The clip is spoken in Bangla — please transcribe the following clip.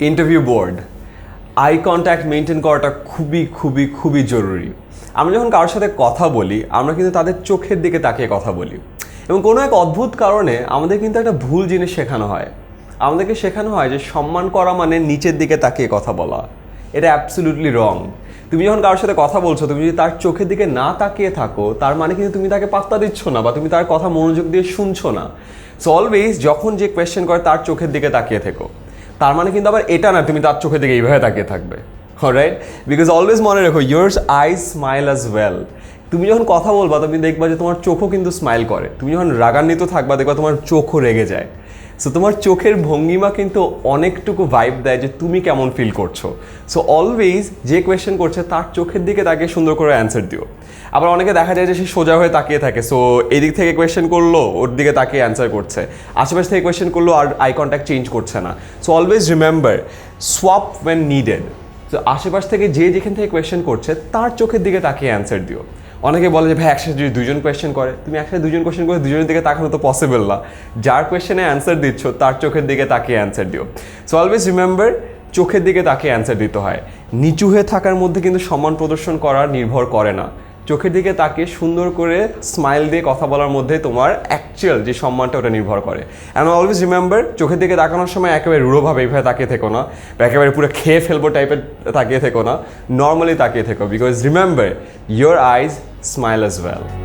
Interview board I contact maintain করাটা খুবই খুবই খুবই জরুরি। আমরা যখন কারোর সাথে কথা বলি, আমরা কিন্তু তাদের চোখের দিকে তাকিয়ে কথা বলি। এবং কোনো এক অদ্ভুত কারণে আমাদের কিন্তু একটা ভুল জিনিস শেখানো হয়। আমাদেরকে শেখানো হয় যে সম্মান করা মানে নিচের দিকে তাকিয়ে কথা বলা। এটা অ্যাবসলিউটলি রং তুমি যখন কারোর সাথে কথা বলছো, তুমি যদি তার চোখের দিকে না তাকিয়ে থাকো, তার মানে কিন্তু তুমি তাকে পাত্তা দিচ্ছ না বা তুমি তার কথা মনোযোগ দিয়ে শুনছো না। সো অলওয়েজ যখন যে কোয়েশ্চেন করে, তার চোখের দিকে তাকিয়ে থেকো। তার মানে কিন্তু আবার এটা না, তুমি তার চোখে দিকে এইভাবে তাকিয়ে থাকবে। রাইট বিকজ অলওয়েজ মনে রেখো years I smile as well তুমি যখন কথা বলবা তুমি দেখবা যে তোমার চোখও কিন্তু স্মাইল করে। তুমি যখন রাগান্বিত থাকবা, দেখবা তোমার চোখও রেগে যায়। সো তোমার চোখের ভঙ্গিমা কিন্তু অনেকটুকু ভাইব দেয় যে তুমি কেমন ফিল করছ। সো অলওয়েজ যে কোয়েশ্চেন করছে, তার চোখের দিকে তাকে সুন্দর করে অ্যান্সার দিও। আবার অনেকে দেখা যায় যে সে সোজা হয়ে তাকিয়ে থাকে। সো এদিক থেকে কোয়েশ্চেন করল, ওর দিকে তাকিয়ে অ্যান্সার করছে। আশেপাশ থেকে কোয়েশ্চেন করল, আর আই কন্ট্যাক্ট চেঞ্জ করছে না। So always remember swap when needed তো আশেপাশ থেকে যে যেখান থেকে কোয়েশ্চেন করছে, তার চোখের দিকে তাকিয়ে অ্যান্সার দিও। অনেকে বলে যে, ভাই, একসাথে যদি দুজন কোয়েশ্চেন করে। তুমি একসাথে দুজন কোয়েশ্চেন করে দুজনের দিকে তাকানো তো পসিবল না। যার কোয়েশ্চেনে অ্যান্সার দিচ্ছ, তার চোখের দিকে তাকিয়ে অ্যান্সার দিও। সো অলওয়েজ রিমেম্বার চোখের দিকে তাকে অ্যান্সার দিতে হয়। নিচু হয়ে থাকার মধ্যে কিন্তু সম্মান প্রদর্শন করা নির্ভর করে না। চোখের দিকে তাকে সুন্দর করে স্মাইল দিয়ে কথা বলার মধ্যে তোমার অ্যাকচুয়াল যে সম্মানটা, ওটা নির্ভর করে। অ্যান্ড অলওয়েজ রিমেম্বার চোখের দিকে তাকানোর সময় একেবারে রূঢ়ভাবে এইভাবে তাকিয়ে থেকো না। বা একেবারে পুরো খেয়ে ফেলব টাইপের তাকিয়ে থেকো না। নর্মালি তাকিয়ে থেকো। Because remember your eyes smile as well